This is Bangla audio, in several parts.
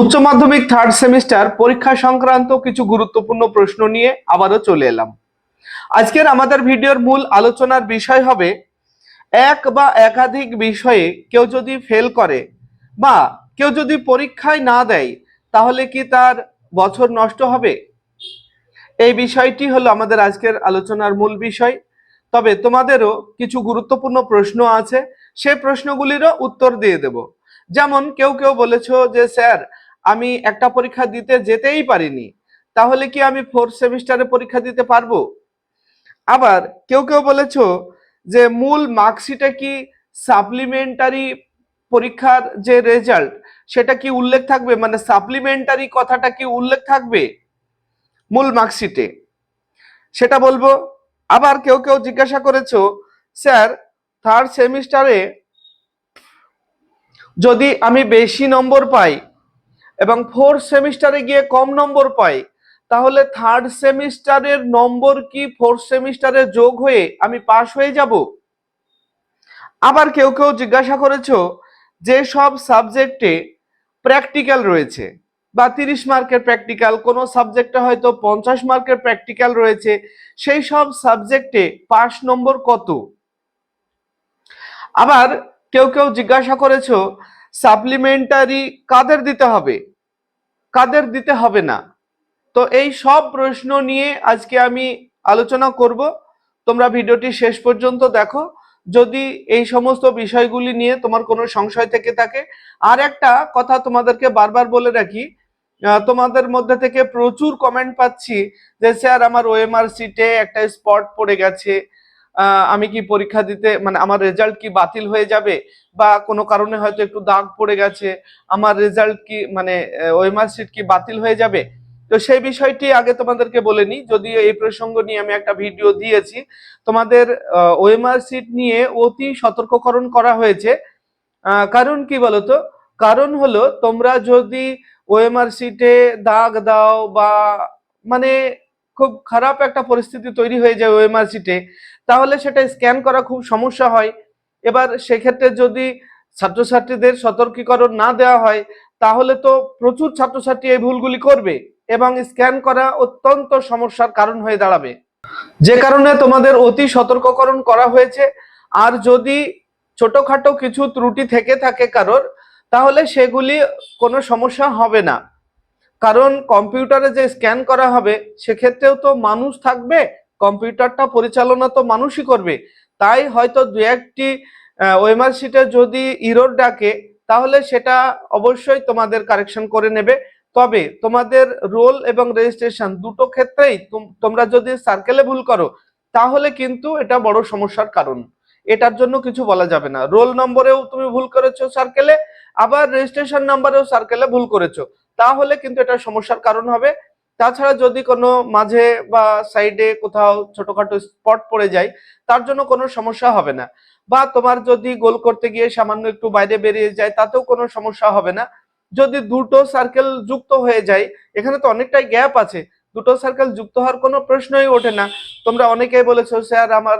উচ্চ মাধ্যমিক থার্ড সেমিস্টার পরীক্ষা সংক্রান্ত কিছু গুরুত্বপূর্ণ প্রশ্ন নিয়ে আবারও চলে এলাম। আজকের আমাদের ভিডিওর মূল আলোচনার বিষয় হবে, এক বা একাধিক বিষয়ে কেউ যদি ফেল করে বা কেউ যদি পরীক্ষায় না দেয়, তাহলে কি তার বছর নষ্ট হবে? এই বিষয়টি হলো আমাদের আজকের আলোচনার মূল বিষয়। তবে তোমাদেরও কিছু গুরুত্বপূর্ণ প্রশ্ন আছে সেই প্রশ্নগুলিরও উত্তর দিয়ে দেব। যেমন কেউ কেউ বলেছ যে, স্যার আমি একটা পরীক্ষা দিতে যেতেই পারিনি, তাহলে কি আমি ফোর্থ সেমিস্টারে পরীক্ষা দিতে পারব? আবার কেউ কেউ বলেছ যে মূল মার্কশিটে কি সাপ্লিমেন্টারি পরীক্ষার যে রেজাল্ট সেটা কি উল্লেখ থাকবে? মানে সাপ্লিমেন্টারি কথাটা কি উল্লেখ থাকবে মূল মার্কশিটে সেটা বলব। আবার কেউ কেউ জিজ্ঞাসা করেছ, স্যার থার্ড সেমিস্টারে যদি আমি বেশি নম্বর পাই এবং ফোর্থ সেমিস্টারে গিয়ে কম নম্বর পাই, তাহলে থার্ড সেমিস্টারের নম্বর কি ফোর্থ সেমিস্টারে যোগ হয়ে আমি পাশ হয়ে যাব? আবার কেউ কেউ জিজ্ঞাসা করেছ যে সব সাবজেক্টে প্র্যাকটিক্যাল রয়েছে, বা তিরিশ মার্কের প্র্যাকটিক্যাল কোনো সাবজেক্টে হয়তো পঞ্চাশ মার্কের প্র্যাকটিক্যাল রয়েছে, সেই সব সাবজেক্টে পাস নম্বর কত? আবার কেউ কেউ জিজ্ঞাসা করেছ সাপ্লিমেন্টারি কাদের দিতে হবে? কাদের দিতে হবে না? তো এই সব প্রশ্ন নিয়ে আজকে আমি আলোচনা করব। তোমরা ভিডিওটি শেষ পর্যন্ত দেখো। যদি এই সমস্ত বিষয়গুলি নিয়ে তোমার কোনো সংশয় থেকে থাকে, আর একটা কথা তোমাদেরকে বারবার বলে রাখি তোমাদের মধ্যে থেকে প্রচুর কমেন্ট পাচ্ছি যে, স্যার, আমার ওএমআর সিটে একটা স্পট পড়ে গেছে। আমি কি পরীক্ষা দিতে মানে আমার রেজাল্ট কি বাতিল হয়ে যাবে? বা কোনো কারণে হয়তো একটু দাগ পড়ে গেছে, আমার রেজাল্ট কি মানে ওএমআর সিট কি বাতিল হয়ে যাবে? তো সেই বিষয়টি আগে তোমাদেরকে বলে নিই, যদিও এই প্রসঙ্গ নিয়ে আমি একটা ভিডিও দিয়েছি, তোমাদের ওএমআর সিট নিয়ে অতি সতর্ককরণ করা হয়েছে। কারণ কি বলতো? কারণ হলো তোমরা যদি ওএমআর সিটে দাগ দাও বা মানে খুব খারাপ একটা পরিস্থিতি তৈরি হয়ে যায় ওএমআর সিটে তাহলে সেটা স্ক্যান করা খুব সমস্যা হয়। এবার সেক্ষেত্রে যদি ছাত্রছাত্রীদের সতর্কীকরণ না দেওয়া হয়, তাহলে তো প্রচুর ছাত্রছাত্রী এই ভুলগুলি করবে এবং স্ক্যান করা অত্যন্ত সমস্যার কারণ হয়ে দাঁড়াবে। যে কারণে তোমাদের অতি সতর্ককরণ করা হয়েছে। আর যদি ছোটখাটো কিছু ত্রুটি থেকে থাকে কারোর, তাহলে সেগুলি কোনো সমস্যা হবে না। কারণ কম্পিউটারে যে স্ক্যান করা হবে, সেক্ষেত্রেও তো মানুষ থাকবে, কম্পিউটারটা পরিচালনা তো মানুষই করবে। তাই হয়তো দু একটি ওয়েমার শিটে যদি ইরোর ডাকে, তাহলে সেটা অবশ্যই তোমাদের কারেকশন করে নেবে। তবে তোমাদের রোল এবং রেজিস্ট্রেশন দুটো ক্ষেত্রেই তোম- তোমরা যদি সার্কেলে ভুল করো, তাহলে কিন্তু এটা বড় সমস্যার কারণ। এটার জন্য কিছু বলা যাবে না। রোল নম্বরেও তুমি ভুল করেছ সার্কেলে, আবার রেজিস্ট্রেশন নাম্বারেও সার্কেলে ভুল করেছ। তাহলে কিন্তু এটা সমস্যার কারণ হবে। তাছাড়া যদি কোনো মাঝে বা সাইডে কোথাও ছোটখাটো স্পট পড়ে যায়, তার জন্য কোনো সমস্যা হবে না। বা তোমার যদি গোল করতে গিয়ে সামান্য একটু বাইরে বেরিয়ে যায়, তাতেও কোনো সমস্যা হবে না। যদি দুটো সার্কেল যুক্ত হয়ে যায়, এখানে তো অনেকটাই গ্যাপ আছে। দুটো সার্কেল যুক্ত হওয়ার কোনো প্রশ্নই ওঠে না। তোমরা অনেকেই বলেছ, স্যার, আমার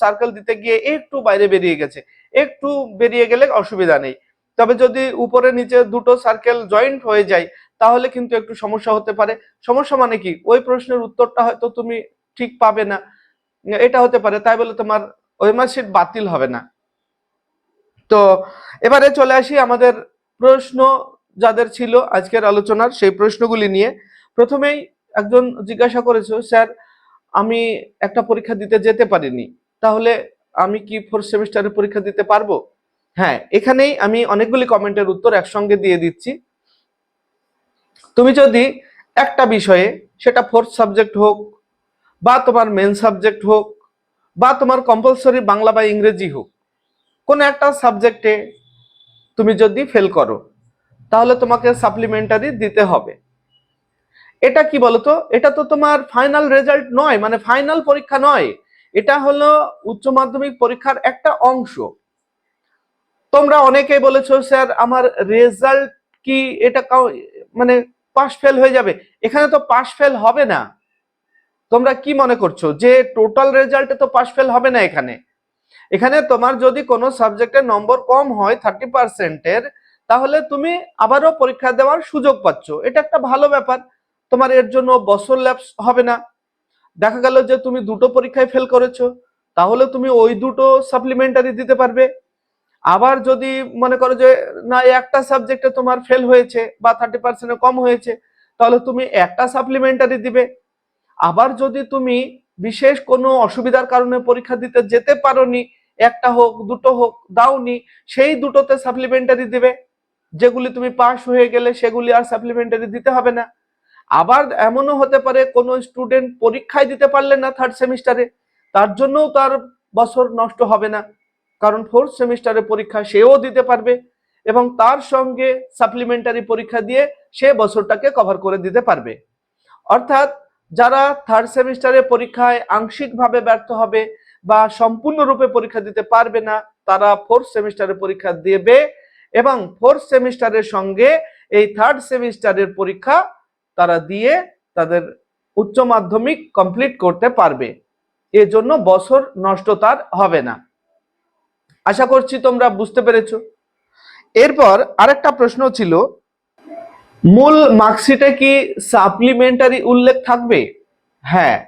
সার্কেল দিতে গিয়ে একটু বাইরে বেরিয়ে গেছে। একটু বেরিয়ে গেলে অসুবিধা নেই। তবে যদি উপরে নিচে দুটো সার্কেল জয়েন্ট হয়ে যায় তাহলে কিন্তু একটু সমস্যা হতে পারে। সমস্যা মানে কি? ওই প্রশ্নের উত্তরটা হয়তো তুমি ঠিক পাবে না। এটা হতে পারে, তাই বলে তোমার ওই মার্কশিট বাতিল হবে না। তো এবারে চলে আসি আমাদের প্রশ্ন যাদের ছিল আজকের আলোচনার, সেই প্রশ্নগুলি নিয়ে। প্রথমেই একজন জিজ্ঞাসা করেছে, স্যার, আমি একটা পরীক্ষা দিতে যেতে পারিনি, তাহলে আমি কি ফোর্থ সেমিস্টারের পরীক্ষা দিতে পারব? হ্যাঁ এখানেই আমি অনেকগুলি কমেন্টের উত্তর একসঙ্গে দিয়ে দিচ্ছি। তুমি যদি একটা বিষয়ে সেটা ফোর্থ সাবজেক্ট হোক বা তোমার মেন সাবজেক্ট হোক বা তোমার কম্পালসরি বাংলা বা ইংরেজি হোক, কোনো একটা সাবজেক্টে তুমি যদি ফেল করো, তাহলে তোমাকে সাপ্লিমেন্টারি দিতে হবে। এটা কি বলতো? এটা তো তোমার ফাইনাল রেজাল্ট নয় মানে ফাইনাল পরীক্ষা নয়। এটা হলো উচ্চ মাধ্যমিক পরীক্ষার একটা অংশ। তোমরা অনেকেই বলেছ, স্যার, আমার রেজাল্ট কি? এটা মানে পাস ফেল হয়ে যাবে। এখানে তো পাস ফেল হবে না। তোমরা কি মনে করছ? যে টোটাল রেজাল্টে তো পাস ফেল হবে না এখানে। এখানে তোমার যদি কোনো সাবজেক্টের নম্বর কম হয় থার্টি পার্সেন্টের তাহলে তুমি আবারও পরীক্ষা দেওয়ার সুযোগ পাচ্ছ। এটা একটা ভালো ব্যাপার। তোমার এর জন্য বছর ল্যাপস হবে না। দেখা গেল যে তুমি দুটো পরীক্ষায় ফেল করেছ। তাহলে তুমি ওই দুটো সাপ্লিমেন্টারি দিতে পারবে। আবার যদি মনে করো যে, না একটা সাবজেক্টে তোমার ফেল হয়েছে বা থার্টি পার্সেন্টের কম হয়েছে, তাহলে তুমি একটা সাপ্লিমেন্টারি দিবে। আবার যদি তুমি বিশেষ কোনো অসুবিধার কারণে পরীক্ষা দিতে যেতে পারোনি, একটা হোক, দুটো হোক, দাওনি, সেই দুটোতে সাপ্লিমেন্টারি দিবে। যেগুলি তুমি পাশ হয়ে গেলে সেগুলি আর সাপ্লিমেন্টারি দিতে হবে না। আবার এমনও হতে পারে, কোনো স্টুডেন্ট পরীক্ষায় দিতে পারলে না থার্ড সেমিস্টারে তার জন্যও তার বছর নষ্ট হবে না। কারণ ফোর্থ সেমিস্টারের পরীক্ষা সেও দিতে পারবে এবং তার সঙ্গে সাপ্লিমেন্টারি পরীক্ষা দিয়ে সে বছরটাকে কভার করে দিতে পারবে। অর্থাৎ যারা থার্ড সেমিস্টারের পরীক্ষায় আংশিকভাবে ব্যর্থ হবে বা সম্পূর্ণরূপে পরীক্ষা দিতে পারবে না, তারা ফোর্থ সেমিস্টারের পরীক্ষা দেবে এবং ফোর্থ সেমিস্টারের সঙ্গে এই থার্ড সেমিস্টারের পরীক্ষা তারা দিয়ে তাদের উচ্চ মাধ্যমিক কমপ্লিট করতে পারবে। এজন্য বছর নষ্ট তার হবে না। আশা করছি তোমরা বুঝতে পেরেছ। এরপর আরেকটা প্রশ্ন ছিল, মূল মার্কশিটে কি সাপ্লিমেন্টারি উল্লেখ থাকবে? হ্যাঁ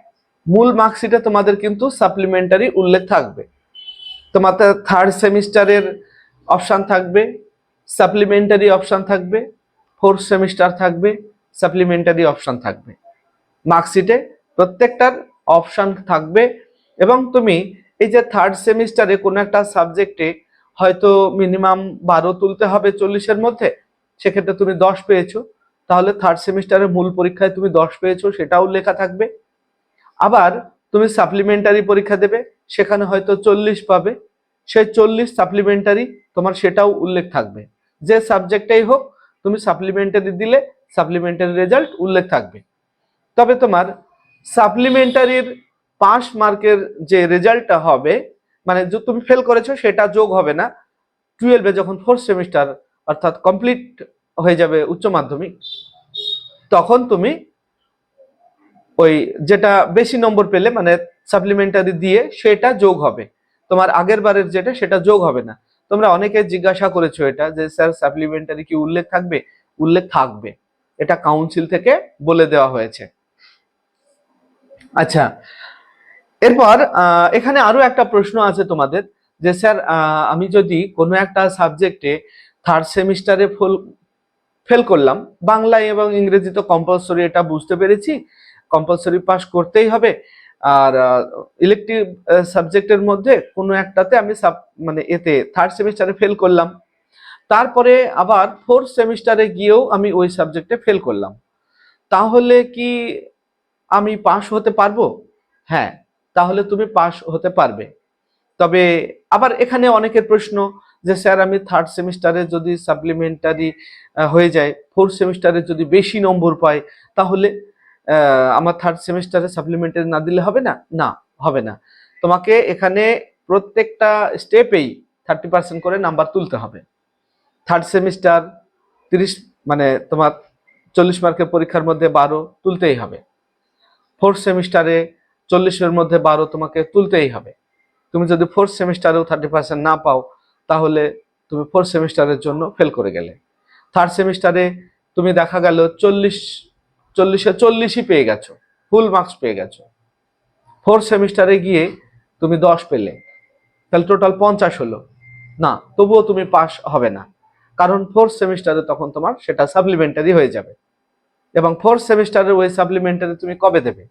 মূল মার্কশিটে তোমাদের কিন্তু সাপ্লিমেন্টারি উল্লেখ থাকবে। তোমাদের থার্ড সেমিস্টারের অপশান থাকবে সাপ্লিমেন্টারি অপশান থাকবে ফোর্থ সেমিস্টার থাকবে সাপ্লিমেন্টারি অপশান থাকবে। মার্কশিটে প্রত্যেকটার অপশান থাকবে এবং তুমি এই যে থার্ড সেমিস্টারে কোনো একটা সাবজেক্টে হয়তো মিনিমাম বারো তুলতে হবে চল্লিশের মধ্যে, সেক্ষেত্রে তুমি দশ পেয়েছ। তাহলে থার্ড সেমিস্টারের মূল পরীক্ষায় তুমি দশ পেয়েছ, সেটাও লেখা থাকবে। আবার তুমি সাপ্লিমেন্টারি পরীক্ষা দেবে, সেখানে হয়তো চল্লিশ পাবে। সেই চল্লিশ সাপ্লিমেন্টারি তোমার সেটাও উল্লেখ থাকবে। যে সাবজেক্টেই হোক, তুমি সাপ্লিমেন্টারি দিলে সাপ্লিমেন্টারি রেজাল্ট উল্লেখ থাকবে। তবে তোমার সাপ্লিমেন্টারির পাস মার্কের যে রেজাল্টটা হবে মানে তুমি ফেল করেছ সেটা যোগ হবে না। টুয়েলভে যখন ফোর্থ সেমিস্টার অর্থাৎ কমপ্লিট হয়ে যাবে উচ্চ মাধ্যমিক, তখন তুমি ওই যেটা বেশি নম্বর পেলে মানে সাপ্লিমেন্টারি দিয়ে সেটা যোগ হবে। তোমার আগের বারের যেটা, সেটা যোগ হবে না। তোমরা অনেকে জিজ্ঞাসা করেছ এটা, যে স্যার সাপ্লিমেন্টারি কি উল্লেখ থাকবে? উল্লেখ থাকবে। এটা কাউন্সিল থেকে বলে দেওয়া হয়েছে। আচ্ছা এরপর এখানে আরও একটা প্রশ্ন আছে তোমাদের, যে স্যার আমি যদি কোনো একটা সাবজেক্টে থার্ড সেমিস্টারে ফুল ফেল করলাম, বাংলায় এবং ইংরেজি তো কম্পালসরি এটা বুঝতে পেরেছি কম্পালসরি পাস করতেই হবে, আর ইলেকটিভ সাবজেক্টের মধ্যে কোনো একটাতে আমি সাব মানে এতে থার্ড সেমিস্টারে ফেল করলাম, তারপরে আবার ফোর্থ সেমিস্টারে গিয়েও আমি ওই সাবজেক্টে ফেল করলাম, তাহলে কি আমি পাস হতে পারব? হ্যাঁ তাহলে তুমি পাস হতে পারবে। তবে আবার এখানে অনেকের প্রশ্ন যে, স্যার, আমি থার্ড সেমিস্টারে যদি সাপ্লিমেন্টারি হয়ে যায় ফোর্থ সেমিস্টারে যদি বেশি নম্বর পাই, তাহলে আমার থার্ড সেমিস্টারে সাপ্লিমেন্টারি না দিলে হবে না? না, হবে না। তোমাকে এখানে প্রত্যেকটা স্টেপেই থার্টি পার্সেন্ট করে নাম্বার তুলতে হবে। থার্ড সেমিস্টার তিরিশ মানে তোমার চল্লিশ মার্কের পরীক্ষার মধ্যে বারো তুলতেই হবে। ফোর্থ সেমিস্টারে চল্লিশের মধ্যে বারো তোমাকে তুলতেই হবে। তুমি যদি ফোর্থ সেমিস্টারেও থার্টি পার্সেন্ট না পাও, তাহলে তুমি ফোর্থ সেমিস্টারের জন্য ফেল করে গেলে। থার্ড সেমিস্টারে তুমি দেখা গেল চল্লিশ, চল্লিশে চল্লিশই পেয়ে গেছো ফুল মার্কস পেয়ে গেছো। ফোর্থ সেমিস্টারে গিয়ে তুমি দশ পেলে, তাহলে টোটাল পঞ্চাশ হলো। না, তবুও তুমি পাস হবে না, কারণ ফোর্থ সেমিস্টারে তখন তোমার সেটা সাপ্লিমেন্টারি হয়ে যাবে। এবং ফোর্থ সেমিস্টারের ওই সাপ্লিমেন্টারি তুমি কবে দেবে?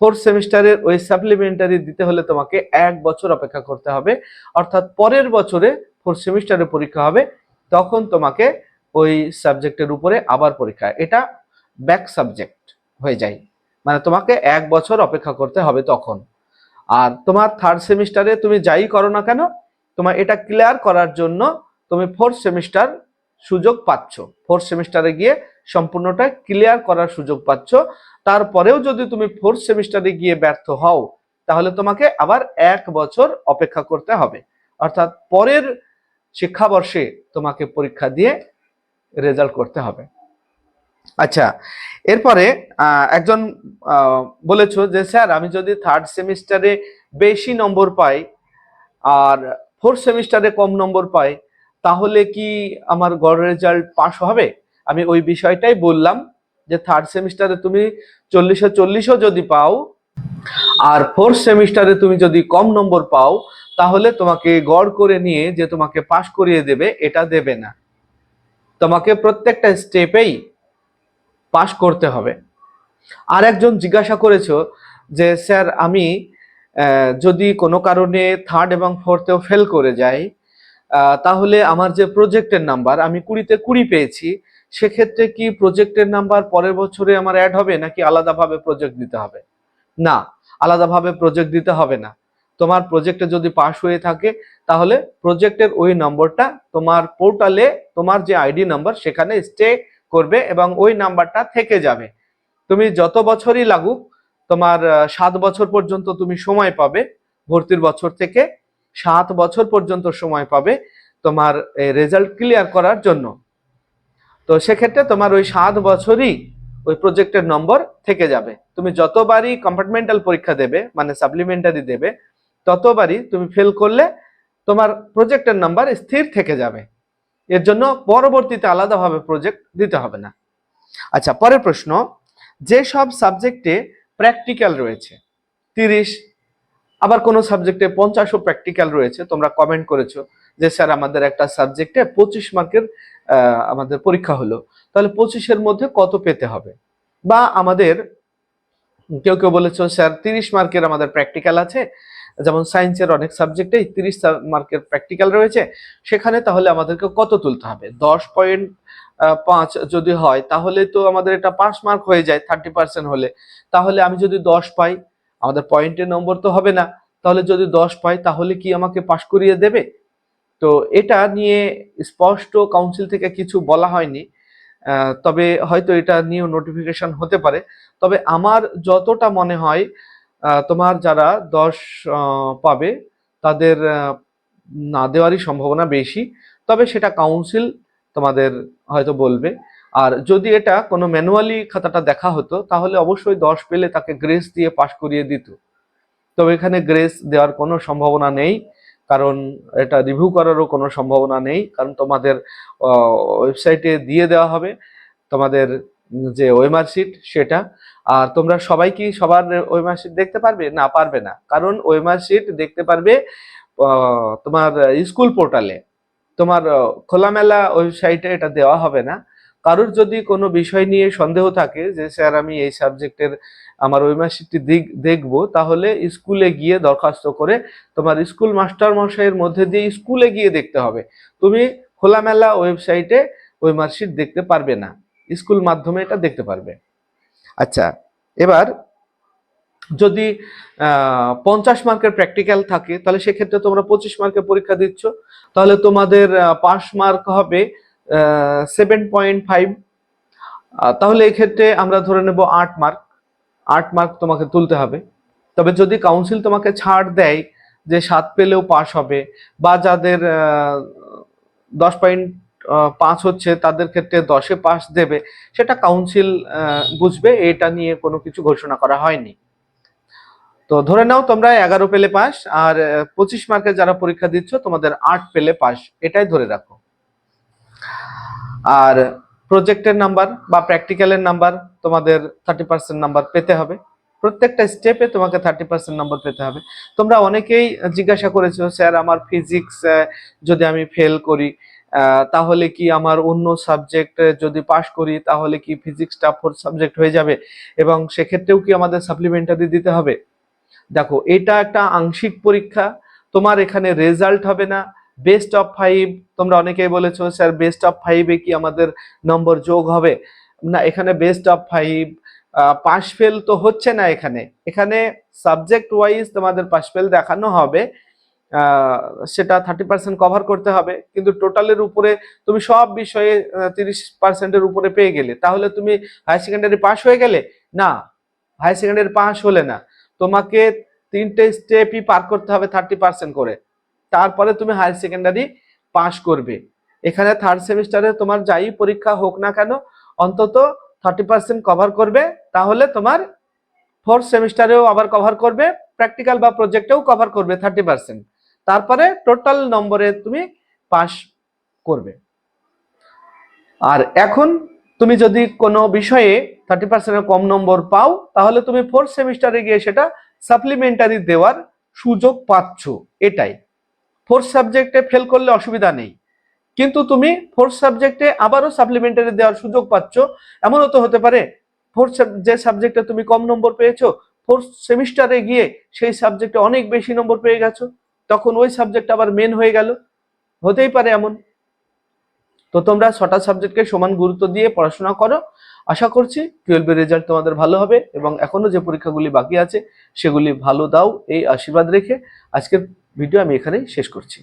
ফোর্থ সেমিস্টারের ওই সাপ্লিমেন্টারি দিতে হলে তোমাকে এক বছর অপেক্ষা করতে হবে। অর্থাৎ পরের বছরে ফোর্থ সেমিস্টারের পরীক্ষা হবে, তখন তোমাকে ওই সাবজেক্টের উপরে আবার পরীক্ষা, এটা ব্যাক সাবজেক্ট হয়ে যায়। মানে তোমাকে এক বছর অপেক্ষা করতে হবে তখন। আর তোমার থার্ড সেমিস্টারে তুমি যাই করো না কেন, তোমার এটা ক্লিয়ার করার জন্য তুমি ফোর্থ সেমিস্টার সুযোগ পাচ্ছ। ফোর্থ সেমিস্টারে গিয়ে সম্পূর্ণটা ক্লিয়ার করার সুযোগ পাচ্ছ। তারপরেও যদি তুমি ফোর্থ সেমিস্টারে গিয়ে ব্যর্থ হও, তাহলে তোমাকে আবার এক বছর অপেক্ষা করতে হবে। অর্থাৎ পরের শিক্ষাবর্ষে তোমাকে পরীক্ষা দিয়ে রেজাল্ট করতে হবে। আচ্ছা এরপরে একজন বলেছ যে, স্যার, আমি যদি থার্ড সেমিস্টারে বেশি নম্বর পাই আর ফোর্থ সেমিস্টারে কম নম্বর পাই, তাহলে কি আমার গড় রেজাল্ট পাস হবে? আমি ওই বিষয়টাই বললাম যে থার্ড সেমিস্টারে তুমি চল্লিশে চল্লিশও যদি পাও আর ফোর্থ সেমিস্টারে তুমি যদি কম নম্বর পাও, তাহলে তোমাকে গড় করে নিয়ে যে তোমাকে পাশ করিয়ে দেবে, এটা দেবে না। তোমাকে প্রত্যেকটা স্টেপেই পাশ করতে হবে। আর একজন জিজ্ঞাসা করেছ যে, স্যার, আমি যদি কোনো কারণে থার্ড এবং ফোর্থেও ফেল করে যাই তাহলে আমার যে প্রজেক্টের নাম্বার আমি কুড়িতে কুড়ি পেয়েছি সেক্ষেত্রে কি প্রজেক্টের নাম্বার পরের বছরে আমার অ্যাড হবে নাকি আলাদাভাবে প্রজেক্ট দিতে হবে? না, আলাদাভাবে প্রজেক্ট দিতে হবে না। তোমার প্রজেক্টে যদি পাশ হয়ে থাকে, তাহলে প্রজেক্টের ওই নম্বরটা তোমার পোর্টালে তোমার যে আইডি নাম্বার সেখানে স্টে করবে এবং ওই নাম্বারটা থেকে যাবে। তুমি যত বছরই লাগুক, তোমার সাত বছর পর্যন্ত তুমি সময় পাবে, ভর্তির বছর থেকে সাত বছর পর্যন্ত সময় পাবে তোমার রেজাল্ট ক্লিয়ার করার জন্য। তো সেক্ষেত্রে তোমার ওই সাত বছরই ওই প্রজেক্টের নম্বর থেকে যাবে। তুমি যতবারই কম্পার্টমেন্টাল পরীক্ষা দেবে মানে সাপ্লিমেন্টারি দেবে, ততবারই তুমি ফেল করলে তোমার প্রজেক্টের নাম্বার স্থির থেকে যাবে। এর জন্য পরবর্তীতে আলাদাভাবে প্রজেক্ট দিতে হবে না। আচ্ছা পরের প্রশ্ন, যে সব সাবজেক্টে প্র্যাকটিক্যাল রয়েছে, তিরিশ, আবার কোনো সাবজেক্টে পঞ্চাশও প্র্যাকটিক্যাল রয়েছে, তোমরা কমেন্ট করেছ যে স্যার আমাদের একটা সাবজেক্টে পঁচিশ মার্কের আমাদের পরীক্ষা হলো। তাহলে পঁচিশের মধ্যে কত পেতে হবে? বা আমাদের, কেউ কেউ বলেছ, স্যার, তিরিশ মার্কের আমাদের প্র্যাকটিক্যাল আছে। যেমন সায়েন্সের অনেক সাবজেক্টেই তিরিশ মার্কের প্র্যাকটিক্যাল রয়েছে। সেখানে তাহলে আমাদেরকে কত তুলতে হবে? দশ পয়েন্ট পাঁচ যদি হয়, তাহলে তো আমাদের এটা পাঁচ মার্ক হয়ে যায় থার্টি পার্সেন্ট হলে। তাহলে আমি যদি দশ পাই, আমাদের পয়েন্টের নম্বর তো হবে না। তাহলে যদি দশ পাই, তাহলে কি আমাকে পাশ করিয়ে দেবে? তো এটা নিয়ে স্পষ্ট কাউন্সিল থেকে কিছু বলা হয়নি। তবে হয়তো এটা নিয়েও নোটিফিকেশন হতে পারে। তবে আমার যতটা মনে হয় তোমার যারা দশ পাবে, তাদের না দেওয়ারই সম্ভাবনা বেশি। তবে সেটা কাউন্সিল তোমাদের হয়তো বলবে। আর যদি এটা কোনো ম্যানুয়ালি খাতাটা দেখা হতো, তাহলে অবশ্যই দশ পেলে তাকে গ্রেস দিয়ে পাশ করিয়ে দিত। তবে এখানে গ্রেস দেওয়ার কোনো সম্ভাবনা নেই। কারণ এটা রিভিউ করারও কোনো সম্ভাবনা নেই, কারণ তোমাদের ওয়েবসাইটে দিয়ে দেওয়া হবে তোমাদের যে ওয়েমার সেটা। আর তোমরা সবাই কি সবার ওয়েমার দেখতে পারবে? না পারবে না। কারণ ওয়েমার শিট দেখতে পারবে তোমার স্কুল পোর্টালে তোমার খোলামেলা ওয়েবসাইটে এটা দেওয়া হবে না। কারোর যদি কোনো বিষয় নিয়ে সন্দেহ থাকে যে, স্যার, আমি এই সাবজেক্টের আমার ওয়েমার্কশিটটি দেখব, তাহলে স্কুলে গিয়ে দরখাস্ত করে তোমার স্কুল মাস্টার মশাইয়ের মধ্যে দিয়ে স্কুলে গিয়ে দেখতে হবে। তুমি খোলামেলা ওয়েবসাইটে ওই মার্কশিট দেখতে পারবে না। স্কুল মাধ্যমে এটা দেখতে পারবে। আচ্ছা এবার যদি পঞ্চাশ মার্কের প্র্যাকটিক্যাল থাকে, তাহলে সেক্ষেত্রে তোমরা পঁচিশ মার্কের পরীক্ষা দিচ্ছ। তাহলে তোমাদের পাস মার্ক হবে সেভেন পয়েন্ট ফাইভ তাহলে এক্ষেত্রে আমরা ধরে নেব আট মার্ক আট মার্ক তোমাকে তুলতে হবে। তবে যদি কাউন্সিল তোমাকে ছাড় দেয় যে সাত পেলেও পাস হবে বা যাদের দশ পয়েন্ট পাঁচ হচ্ছে তাদের ক্ষেত্রে দশে পাস দেবে, সেটা কাউন্সিল বুঝবে, এটা নিয়ে কোনো কিছু ঘোষণা করা হয়নি। তো ধরে নাও তোমরা এগারো পেলে পাস আর পঁচিশ মার্কে যারা পরীক্ষা দিচ্ছ, তোমাদের আট পেলে পাস এটাই ধরে রাখো। আর প্রজেক্টের নাম্বার বা প্র্যাকটিক্যালের নাম্বার তোমাদের থার্টি পার্সেন্ট নাম্বার পেতে হবে। প্রত্যেকটা স্টেপে তোমাকে থার্টি পার্সেন্ট নাম্বার পেতে হবে। তোমরা অনেকেই জিজ্ঞাসা করেছ, স্যার, আমার ফিজিক্স যদি আমি ফেল করি তাহলে কি আমার অন্য সাবজেক্ট যদি পাশ করি, তাহলে কি ফিজিক্সটা ফোর্থ সাবজেক্ট হয়ে যাবে? এবং সেক্ষেত্রেও কি আমাদের সাপ্লিমেন্টারি দিতে হবে? দেখো, এটা একটা আংশিক পরীক্ষা। তোমার এখানে রেজাল্ট হবে না। বেস্ট অফ ফাইভ তোমরা অনেকেই বলেছ, স্যার বেস্ট অফ ফাইভে কি আমাদের নম্বর যোগ হবে? না, এখানে best of five pass fail তো হচ্ছে না এখানে। এখানে সাবজেক্ট ওয়াইজ তোমাদের পাশ ফেল দেখানো হবে সেটা থার্টি পার্সেন্ট কভার করতে হবে। কিন্তু টোটালের উপরে তুমি সব বিষয়ে তিরিশ পার্সেন্টের উপরে পেয়ে গেলে। তাহলে তুমি হায়ার সেকেন্ডারি পাস হয়ে গেলে? না হায়ার সেকেন্ডারি পাস হলে না। তোমাকে তিনটে স্টেপই পার করতে হবে থার্টি পার্সেন্ট করে। তারপরে তুমি হায়ার সেকেন্ডারি পাশ করবে। এখানে থার্ড সেমিস্টারে তোমার যাই পরীক্ষা হোক না কেন, অন্তত থার্টি পার্সেন্ট কভার করবে, তাহলে তোমার ফোর্থ সেমিস্টারেও আবার কভার করবে প্র্যাকটিক্যাল বা প্রজেক্টেও কভার করবে থার্টি পার্সেন্ট তারপরে টোটাল নম্বরে তুমি পাস করবে। আর এখন তুমি যদি কোনো বিষয়ে থার্টি পার্সেন্টের কম নম্বর পাও, তাহলে তুমি ফোর্থ সেমিস্টারে গিয়ে সেটা সাপ্লিমেন্টারি দেওয়ার সুযোগ পাচ্ছ। এটাই। ফোর্থ সাবজেক্টে ফেল করলে অসুবিধা নেই। কিন্তু তুমি ফোর্থ সাবজেক্টে আবারও সাপ্লিমেন্টারি দেওয়ার সুযোগ পাচ্ছ। এমনও তো হতে পারে ফোর্থ যে সাবজেক্টে তুমি কম নম্বর পেয়েছ ফোর্থ সেমিস্টারে গিয়ে সেই সাবজেক্টে অনেক বেশি নম্বর পেয়ে গেছো। তখন ওই সাবজেক্ট আবার মেন হয়ে গেল। হতেই পারে এমন। তো তোমরা ছটা সাবজেক্টকে সমান গুরুত্ব দিয়ে পড়াশোনা করো। আশা করছি টুয়েলভের রেজাল্ট তোমাদের ভালো হবে এবং এখনও যে পরীক্ষাগুলি বাকি আছে, সেগুলি ভালো দাও, এই আশীর্বাদ রেখে আজকের ভিডিও আমি এখানেই শেষ করছি।